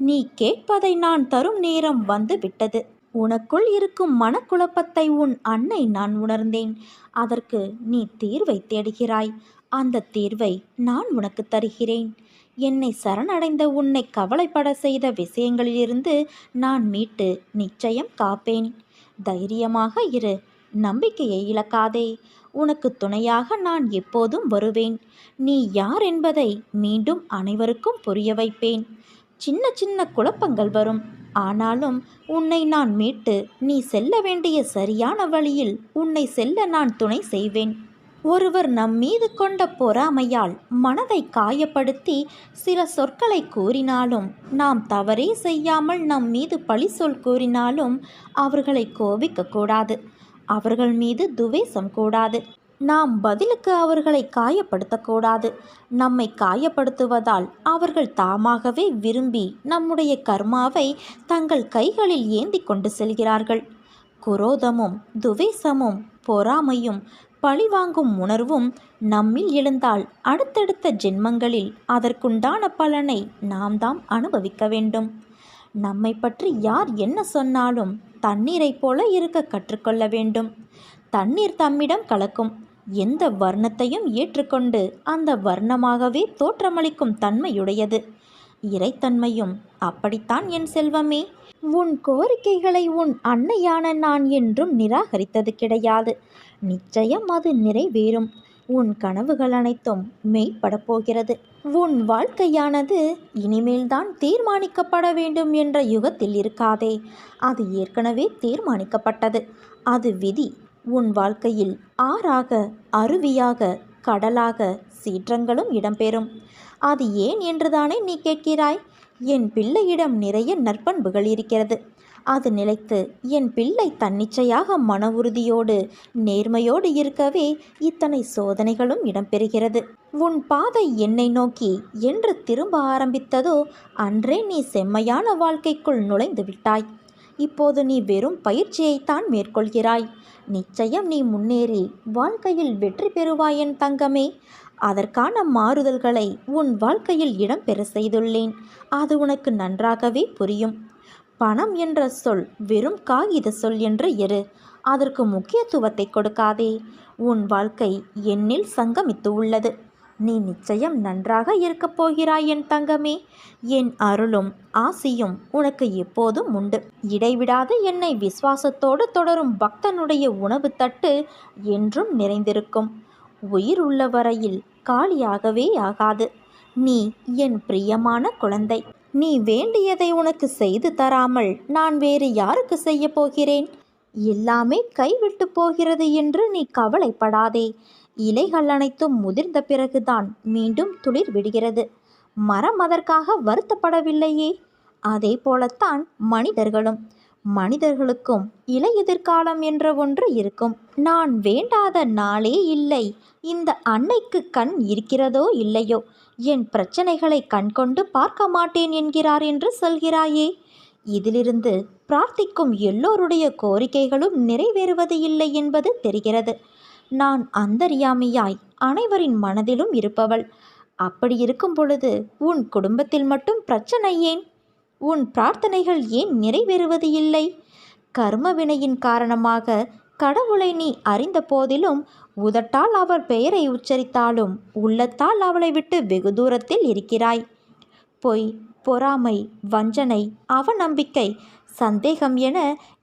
நீ கேட்பதை நான் தரும் நேரம் வந்து விட்டது. உனக்குள் இருக்கும் மனக்குழப்பத்தை உன் அன்னை நான் உணர்ந்தேன். அதற்கு நீ தீர்வை தேடுகிறாய். அந்த தீர்வை நான் உனக்கு தருகிறேன். என்னை சரணடைந்த உன்னை கவலைப்பட செய்த விஷயங்களிலிருந்து நான் மீட்டு நிச்சயம் காப்பேன். தைரியமாக இரு. நம்பிக்கையை இழக்காதே. உனக்கு துணையாக நான் எப்போதும் வருவேன். நீ யார் என்பதை மீண்டும் அனைவருக்கும் புரிய வைப்பேன். சின்ன சின்ன குழப்பங்கள் வரும். ஆனாலும் உன்னை நான் மீட்டு நீ செல்ல வேண்டிய சரியான வழியில் உன்னை செல்ல நான் துணை செய்வேன். ஒருவர் நம் மீது கொண்ட பொறாமையால் மனதை காயப்படுத்தி சில சொற்களை கூறினாலும் நாம் தவறே செய்யாமல் நம் மீது பழி சொல் கூறினாலும் அவர்களை கோபிக்கக்கூடாது. அவர்கள் மீது துவேஷம் கூடாது. நாம் பதிலுக்கு அவர்களை காயப்படுத்தக்கூடாது. நம்மை காயப்படுத்துவதால் அவர்கள் தாமாகவே விரும்பி நம்முடைய கர்மாவை தங்கள் கைகளில் ஏந்தி கொண்டு செல்கிறார்கள். குரோதமும் துவேஷமும் பொறாமையும் பழிவாங்கும் உணர்வும் நம்மில் எழுந்தால் அடுத்தடுத்த ஜென்மங்களில் அதற்குண்டான பலனை நாம் தாம் அனுபவிக்க வேண்டும். நம்மை பற்றி யார் என்ன சொன்னாலும் தண்ணீரைப் போல இருக்க கற்றுக்கொள்ள வேண்டும். தண்ணீர் தம்மிடம் கலக்கும். எந்த வர்ணத்தையும் ஏற்றுக்கொண்டு அந்த வர்ணமாகவே தோற்றமளிக்கும் தன்மையுடையது. இறைத்தன்மையும் அப்படித்தான் என் செல்வமே. உன் கோரிக்கைகளை உன் அன்னையான நான் என்றும் நிராகரித்தது கிடையாது. நிச்சயம் அது நிறைவேறும். உன் கனவுகள் அனைத்தும் மெய்ப்படப் போகிறது. உன் வாழ்க்கையானது இனிமேல்தான் தீர்மானிக்கப்பட வேண்டும் என்ற யுகத்தில் இருக்காதே. அது ஏற்கனவே தீர்மானிக்கப்பட்டது. அது விதி. உன் வாழ்க்கையில் ஆறாக அருவியாக கடலாக சீற்றங்களும் இடம்பெறும். அது ஏன் என்றுதானே நீ கேட்கிறாய்? என் பிள்ளையிடம் நிறைய நற்பண்புகள் இருக்கிறது. அது நிலைத்து என் பிள்ளை தன்னிச்சையாக மன உறுதியோடு நேர்மையோடு இருக்கவே இத்தனை சோதனைகளும் இடம்பெறுகிறது. உன் பாதை என்னை நோக்கி என்று திரும்ப ஆரம்பித்ததோ அன்றே நீ செம்மையான வாழ்க்கைக்குள் நுழைந்து விட்டாய். இப்போது நீ வெறும் பயிற்சியைத்தான் மேற்கொள்கிறாய். நிச்சயம் நீ முன்னேறி வாழ்க்கையில் வெற்றி பெறுவாய் என் தங்கமே. அதற்கான மாறுதல்களை உன் வாழ்க்கையில் இடம்பெற செய்துள்ளேன். அது உனக்கு நன்றாகவே புரியும். பணம் என்ற சொல் வெறும் காகித சொல் என்று எரு அதற்கு முக்கியத்துவத்தை கொடுக்காதே. உன் வாழ்க்கை என்னில் சங்கமித்து உள்ளது. நீ நிச்சயம் நன்றாக இருக்கப் போகிறாய் என் தங்கமே. என் அருளும் ஆசியும் உனக்கு எப்போதும் உண்டு. இடைவிடாது என்னை விசுவாசத்தோடு தொடரும் பக்தனுடைய உணவு தட்டு என்றும் நிறைந்திருக்கும். உயிர் உள்ள வரையில் காலியாகவே ஆகாது. நீ என் பிரியமான குழந்தை. நீ வேண்டியதை உனக்கு செய்து தராமல் நான் வேறு யாருக்கு செய்ய போகிறேன்? எல்லாமே கைவிட்டு போகிறது என்று நீ கவலைப்படாதே. இலைகள் அனைத்தும் முதிர்ந்த பிறகுதான் மீண்டும் துளிர் விடுகிறது. மரம் அதற்காக வருத்தப்படவில்லையே. அதே போலத்தான் மனிதர்களும். மனிதர்களுக்கும் இலை எதிர்காலம் என்ற ஒன்று இருக்கும். நான் வேண்டாத நாளே இல்லை. இந்த அன்னைக்கு கண் இருக்கிறதோ இல்லையோ? என் பிரச்சனைகளை கண்கொண்டு பார்க்க மாட்டேன் என்கிறார் என்று சொல்கிறாயே. இதிலிருந்து பிரார்த்திக்கும் எல்லோருடைய கோரிக்கைகளும் நிறைவேறுவது இல்லை என்பது தெரிகிறது. நான் அந்தரியாமியாய் அனைவரின் மனதிலும் இருப்பவள். அப்படி இருக்கும் பொழுது உன் குடும்பத்தில் மட்டும் பிரச்சனை ஏன்? உன் பிரார்த்தனைகள் ஏன் நிறைவேறுவது இல்லை? கர்ம வினையின் காரணமாக கடவுளை நீ அறிந்த போதிலும் உதட்டால் அவர் பெயரை உச்சரித்தாலும் உள்ளத்தால் அவளை விட்டு வெகு தூரத்தில் இருக்கிறாய். பொய் பொறாமை வஞ்சனை அவநம்பிக்கை சந்தேகம் என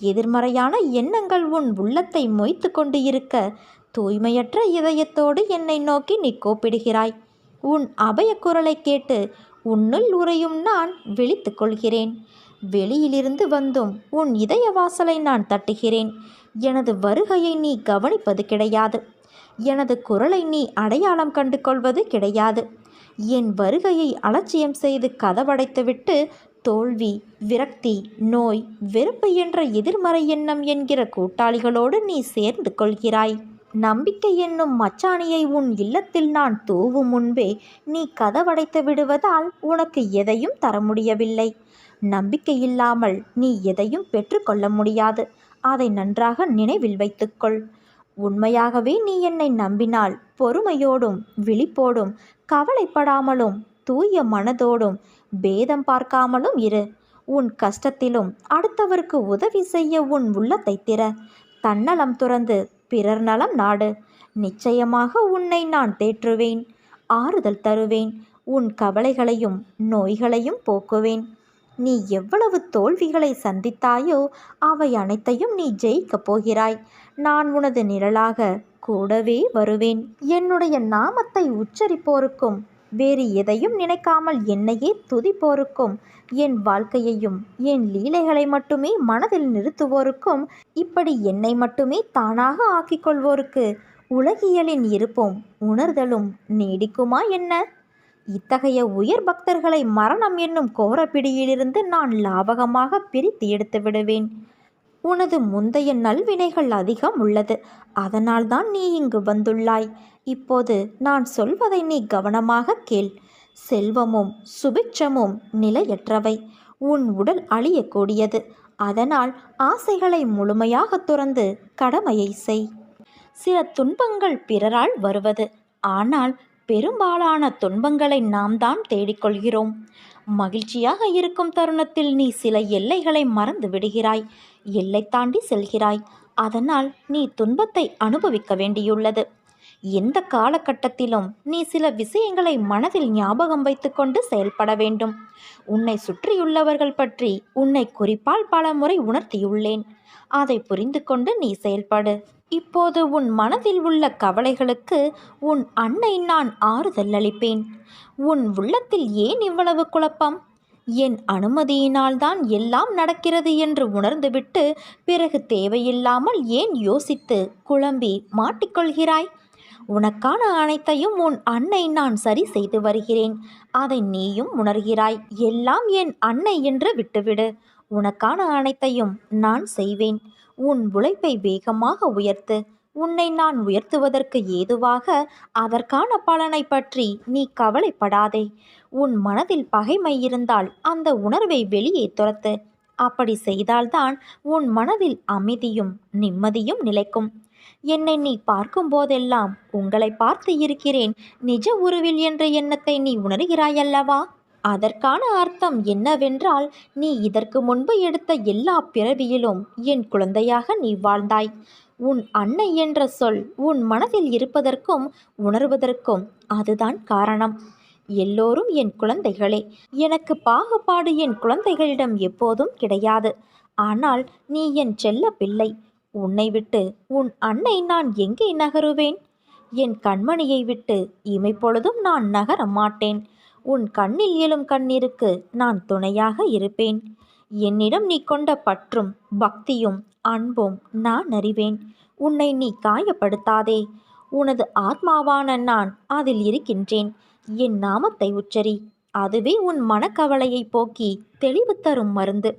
எதிர்மறையான எண்ணங்கள் உன் உள்ளத்தை மொய்த்து கொண்டு இருக்க தூய்மையற்ற இதயத்தோடு என்னை நோக்கி நீ கூப்பிடுகிறாய். உன் அபய குரலை கேட்டு உன்னுள் உறையும் நான் விழித்து கொள்கிறேன். வெளியிலிருந்து வந்தும் உன் இதய வாசலை நான் தட்டுகிறேன். எனது வருகையை நீ கவனிப்பது கிடையாது. எனது குரலை நீ அடையாளம் கண்டு கொள்வது கிடையாது. என் வருகையை அலட்சியம் செய்து கதவடைத்துவிட்டு தோல்வி விரக்தி நோய் வெறுப்பு என்ற எதிர்மறை எண்ணம் என்கிற கூட்டாளிகளோடு நீ சேர்ந்து கொள்கிறாய். நம்பிக்கை என்னும் மச்சாணியை உன் இல்லத்தில் நான் தூவும் முன்பே நீ கதவடைத்து விடுவதால் உனக்கு எதையும் தர முடியவில்லை. நம்பிக்கை இல்லாமல் நீ எதையும் பெற்றுக்கொள்ள முடியாது. அதை நன்றாக நினைவில் வைத்துக்கொள். உண்மையாகவே நீ என்னை நம்பினால் பொறுமையோடும் விழிப்போடும் கவலைப்படாமலும் தூய மனதோடும் பேதம் பார்க்காமலும் இரு. உன் கஷ்டத்திலும் அடுத்தவருக்கு உதவி செய்ய உன் உள்ளத்தை திற. தன்னலம் துறந்து பிறர் நலம் நாடு. நிச்சயமாக உன்னை நான் தேற்றுவேன். ஆறுதல் தருவேன். உன் கவலைகளையும் நோய்களையும் போக்குவேன். நீ எவ்வளவு தோல்விகளை சந்தித்தாயோ அவை அனைத்தையும் நீ ஜெயிக்கப் போகிறாய். நான் உனது நிழலாக கூடவே வருவேன். என்னுடைய நாமத்தை உச்சரிப்போருக்கும் வேறு எதையும் நினைக்காமல் என்னையே துதிப்போருக்கும். என் வாழ்க்கையையும் என் லீலைகளை மட்டுமே மனதில் நிறுத்துவோருக்கும். இப்படி என்னை மட்டுமே தானாக ஆக்கிக் கொள்வோருக்கு உலகியலின் இருப்பும் உணர்தலும் நீடிக்குமா என்ன? இத்தகைய உயர் பக்தர்களை மரணம் என்னும் கோரப்பிடியிலிருந்து நான் லாபகமாக பிரித்து எடுத்து விடுவேன் உனது முந்தைய நல்வினைகள் அதிகம் உள்ளது. அதனால்தான் நீ இங்கு வந்துள்ளாய். இப்போது நான் சொல்வதை நீ கவனமாக கேள். செல்வமும் சுபிட்சமும் நிலையற்றவை. உன் உடல் அழியக்கூடியது. அதனால் ஆசைகளை முழுமையாக துறந்து கடமையை செய். சில துன்பங்கள் பிறரால் வருவது. ஆனால் பெரும்பாலான துன்பங்களை நாம் தான் தேடிக்கொள்கிறோம். மகிழ்ச்சியாக இருக்கும் தருணத்தில் நீ சில எல்லைகளை மறந்து விடுகிறாய். எல்லை தாண்டி செல்கிறாய். அதனால் நீ துன்பத்தை அனுபவிக்க வேண்டியுள்ளது. எந்த காலகட்டத்திலும் நீ சில விஷயங்களை மனதில் ஞாபகம் வைத்துக்கொண்டு செயல்பட வேண்டும். உன்னை சுற்றியுள்ளவர்கள் பற்றி உன்னை குறிப்பால் பல முறை உணர்த்தியுள்ளேன். அதை புரிந்து கொண்டு நீ செயல்படு. இப்போது உன் மனதில் உள்ள கவலைகளுக்கு உன் அன்னை நான் ஆறுதல் அளிப்பேன். உன் உள்ளத்தில் ஏன் இவ்வளவு குழப்பம்? என் அனுமதியினால்தான் எல்லாம் நடக்கிறது என்று உணர்ந்துவிட்டு பிறகு தேவையில்லாமல் ஏன் யோசித்து குழம்பி மாட்டிக்கொள்கிறாய்? உனக்கான அனைத்தையும் உன் அன்னை நான் சரி செய்து வருகிறேன். அதை நீயும் உணர்கிறாய். எல்லாம் என் அன்னை என்று விட்டுவிடு. உனக்கான அனைத்தையும் நான் செய்வேன். உன் உழைப்பை வேகமாக உயர்த்து. உன்னை நான் உயர்த்துவதற்கு ஏதுவாக அதற்கான பலனை பற்றி நீ கவலைப்படாதே. உன் மனதில் பகைமை இருந்தால் அந்த உணர்வை வெளியே துரத்து. அப்படி செய்தால்தான் உன் மனதில் அமைதியும் நிம்மதியும் நிலைக்கும். என்னை நீ பார்க்கும் போதெல்லாம் உங்களை பார்த்து இருக்கிறேன். நிஜ உருவில் என்ற எண்ணத்தை நீ உணர்கிறாயல்லவா? அதற்கான அர்த்தம் என்னவென்றால் நீ இதற்கு முன்பு எடுத்த எல்லா பிறவியிலும் என் குழந்தையாக நீ வாழ்ந்தாய். உன் அன்னை என்ற சொல் உன் மனதில் இருப்பதற்கும் உணர்வதற்கும் அதுதான் காரணம். எல்லோரும் என் குழந்தைகளே எனக்கு பாகுபாடு என் குழந்தைகளிடம் எப்போதும் கிடையாது. ஆனால் நீ என் செல்ல பிள்ளை உன்னை விட்டு உன் அன்னை நான் எங்கே நகருவேன்? என் கண்மணியை விட்டு இமைப்பொழுதும் நான் நகர மாட்டேன். உன் கண்ணில் எழும் கண்ணீருக்கு நான் துணையாக இருப்பேன். என்னிடம் நீ கொண்ட பற்றும் பக்தியும் அன்பும் நான் அறிவேன். உன்னை நீ காயப்படுத்தாதே. உனது ஆத்மாவான நான் அதில் இருக்கின்றேன். என் நாமத்தை உச்சரி. அதுவே உன் மனக்கவலையை போக்கி தெளிவு தரும் மருந்து.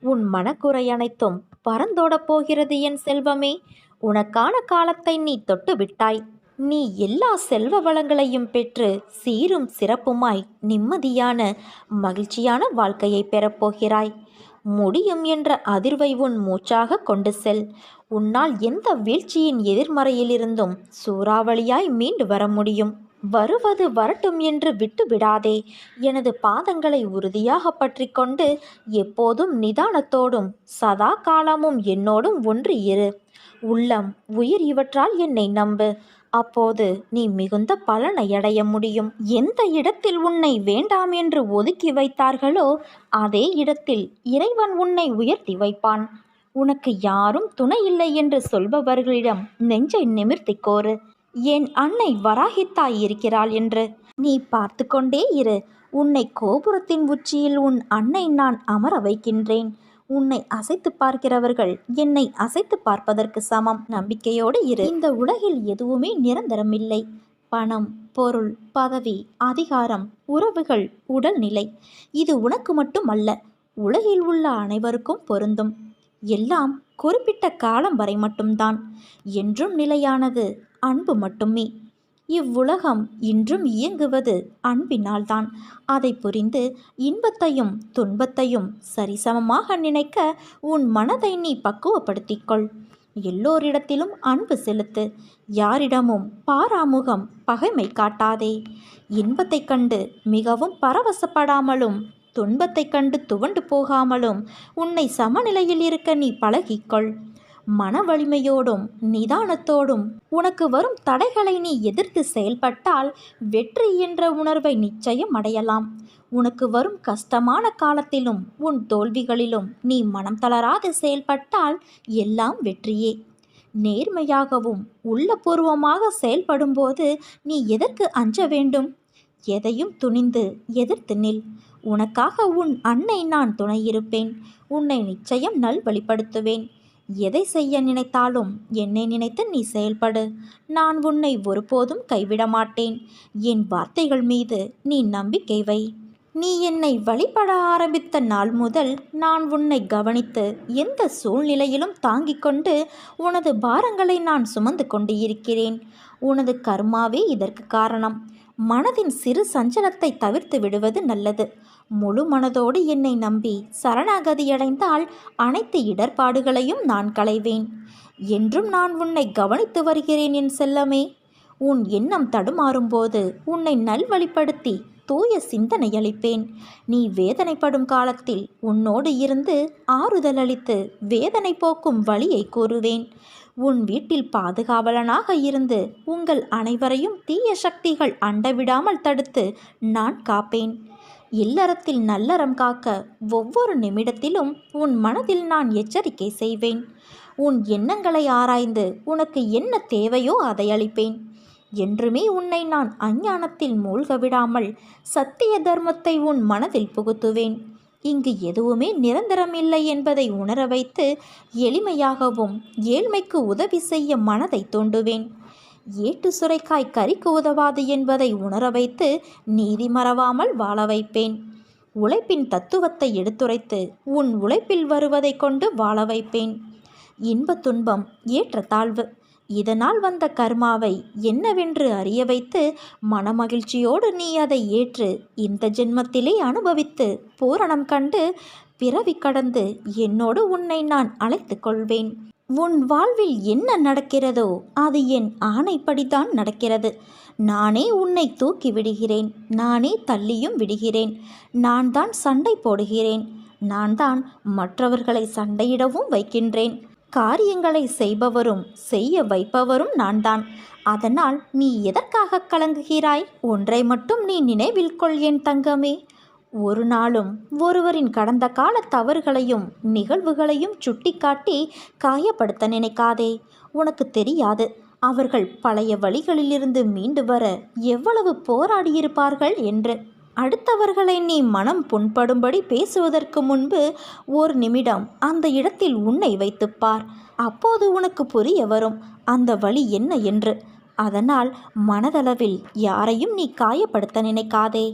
உன் மனக்குறை அனைத்தும் பறந்தோடப் போகிறது என் செல்வமே. உனக்கான காலத்தை நீ தொட்டு விட்டாய். நீ எல்லா செல்வ வளங்களையும் பெற்று சீரும் சிறப்புமாய் நிம்மதியான மகிழ்ச்சியான வாழ்க்கையை பெறப்போகிறாய் முடியும் என்ற அதிர்வை உன் மூச்சாக கொண்டு செல். உன்னால் எந்த வீழ்ச்சியின் எதிர்மறையிலிருந்தும் சூறாவளியாய் மீண்டு வர முடியும். வருவது வரட்டும் என்று விட்டு விடாதே எனது பாதங்களை உறுதியாக பற்றி கொண்டு எப்போதும் நிதானத்தோடும் சதா காலமும் என்னோடும் ஒன்று இரு. உள்ளம் உயிர் இவற்றால் என்னை நம்பு. அப்போது நீ மிகுந்த பலனை அடைய முடியும். எந்த இடத்தில் உன்னை வேண்டாம் என்று ஒதுக்கி வைத்தார்களோ அதே இடத்தில் இறைவன் உன்னை உயர்த்தி வைப்பான். உனக்கு யாரும் துணை இல்லை என்று சொல்பவர்களிடம் நெஞ்சை நிமிர்த்திக் கோரு. என் அன்னை வராகித்தாய் இருக்கிறாள் என்று. நீ பார்த்து கொண்டே இரு. உன்னை கோபுரத்தின் உச்சியில் உன் அன்னை நான் அமர வைக்கின்றேன். உன்னை அசைத்து பார்க்கிறவர்கள் என்னை அசைத்து பார்ப்பதற்கு சமம். நம்பிக்கையோடு இரு. இந்த உலகில் எதுவுமே நிரந்தரமில்லை. பணம் பொருள் பதவி அதிகாரம் உறவுகள் உடல்நிலை இது உனக்கு மட்டும் அல்ல உலகில் உள்ள அனைவருக்கும் பொருந்தும். எல்லாம் குறிப்பிட்ட காலம் வரை மட்டும்தான். என்றும் நிலையானது. அன்பு மட்டுமே. இவ்வுலகம் இன்றும் இயங்குவது அன்பினால்தான். அதை புரிந்து இன்பத்தையும் துன்பத்தையும் சரிசமமாக நினைக்க உன் மனதை நீ பக்குவப்படுத்திக்கொள். எல்லோரிடத்திலும் அன்பு செலுத்து. யாரிடமும் பாராமுகம் பகைமை காட்டாதே. இன்பத்தைக் கண்டு மிகவும் பரவசப்படாமலும் துன்பத்தைக் கண்டு துவண்டு போகாமலும் உன்னை சமநிலையில் இருக்க நீ பழகிக்கொள். மன வலிமையோடும் நிதானத்தோடும் உனக்கு வரும் தடைகளை நீ எதிர்த்து செயல்பட்டால் வெற்றி என்ற உணர்வை நிச்சயம் அடையலாம். உனக்கு வரும் கஷ்டமான காலத்திலும் உன் தோல்விகளிலும் நீ மனம் தளராது செயல்பட்டால் எல்லாம் வெற்றியே. நேர்மையாகவும் உள்ளபூர்வமாக செயல்படும்போது நீ எதற்கு அஞ்ச வேண்டும்? எதையும் துணிந்து எதிர்த்து நில். உனக்காக உன் அன்னை நான் துணையிருப்பேன் உன்னை நிச்சயம் நல்வழிப்படுத்துவேன். எதை செய்ய நினைத்தாலும் என்னை நினைத்து நீ செயல்படு. நான் உன்னை ஒருபோதும் கைவிட மாட்டேன். என் வார்த்தைகள் மீது நீ நம்பிக்கை வை. நீ என்னை வழிபட ஆரம்பித்த நாள் முதல் நான் உன்னை கவனித்து எந்த சூழ்நிலையிலும் தாங்கிக் கொண்டு உனது பாரங்களை நான் சுமந்து கொண்டு இருக்கிறேன். உனது கர்மாவே இதற்கு காரணம். மனதின் சிறு சஞ்சலத்தை தவிர்த்து விடுவது நல்லது. முழு மனதோடு என்னை நம்பி சரணாகதியடைந்தால் அனைத்து இடர்பாடுகளையும் நான் களைவேன். என்றும் நான் உன்னை கவனித்து வருகிறேன் என் செல்லமே. உன் எண்ணம் தடுமாறும்போது உன்னை நல்வழிப்படுத்தி தூய சிந்தனை அளிப்பேன். நீ வேதனைப்படும் காலத்தில் உன்னோடு இருந்து ஆறுதல் அளித்து வேதனை போக்கும் வழியை கூறுவேன். உன் வீட்டில் பாதுகாவலனாக இருந்து உங்கள் அனைவரையும் தீய சக்திகள் அண்டவிடாமல் தடுத்து நான் காப்பேன். இல்லறத்தில் நல்லறம் காக்க ஒவ்வொரு நிமிடத்திலும் உன் மனதில் நான் எச்சரிக்கை செய்வேன். உன் எண்ணங்களை ஆராய்ந்து உனக்கு என்ன தேவையோ அதை அளிப்பேன். என்றுமே உன்னை நான் அஞ்ஞானத்தில் மூழ்க விடாமல் சத்திய தர்மத்தை உன் மனதில் புகுத்துவேன். இங்கு எதுவுமே நிரந்தரமில்லை என்பதை உணர வைத்து எளிமையாகவும் ஏழ்மைக்கு உதவி செய்ய மனதை தூண்டுவேன். ஏட்டு சுரைக்காய் கறிக்கு உதவாது என்பதை உணர வைத்து நீதி மறவாமல் வாழ வைப்பேன். உழைப்பின் தத்துவத்தை எடுத்துரைத்து உன் உழைப்பில் வருவதை கொண்டு வாழ வைப்பேன். இன்ப துன்பம் ஏற்ற தாழ்வு. இதனால் வந்த கர்மாவை என்னவென்று அறிய வைத்து மனமகிழ்ச்சியோடு நீ அதை ஏற்று இந்த ஜென்மத்திலே அனுபவித்து பூரணம் கண்டு பிறவி கடந்து என்னோடு உன்னை நான் அழைத்து கொள்வேன். உன் வாழ்வில் என்ன நடக்கிறதோ அது என் ஆணைப்படிதான் நடக்கிறது. நானே உன்னை தூக்கி விடுகிறேன் நானே தள்ளியும் விடுகிறேன். நான் தான் சண்டை போடுகிறேன். நான் தான் மற்றவர்களை சண்டையிடவும் வைக்கின்றேன். காரியங்களை செய்பவரும் செய்ய வைப்பவரும் நான் தான் அதனால் நீ எதற்காக கலங்குகிறாய்? ஒன்றை மட்டும் நீ நினைவில் கொள் என் தங்கமே. ஒரு நாளும் ஒருவரின் கடந்த கால தவறுகளையும் நிகழ்வுகளையும் சுட்டிக்காட்டி காயப்படுத்த நினைக்காதே. உனக்கு தெரியாது அவர்கள் பழைய வழிகளிலிருந்து மீண்டு வர எவ்வளவு போராடியிருப்பார்கள் என்று. அடுத்தவர்களை நீ மனம் புண்படும்படி பேசுவதற்கு முன்பு ஒரு நிமிடம் அந்த இடத்தில் உன்னை வைத்துப்பார் அப்போது உனக்கு புரிய வரும் அந்த வழி என்ன என்று. அதனால் மனதளவில் யாரையும் நீ காயப்படுத்த நினைக்காதே.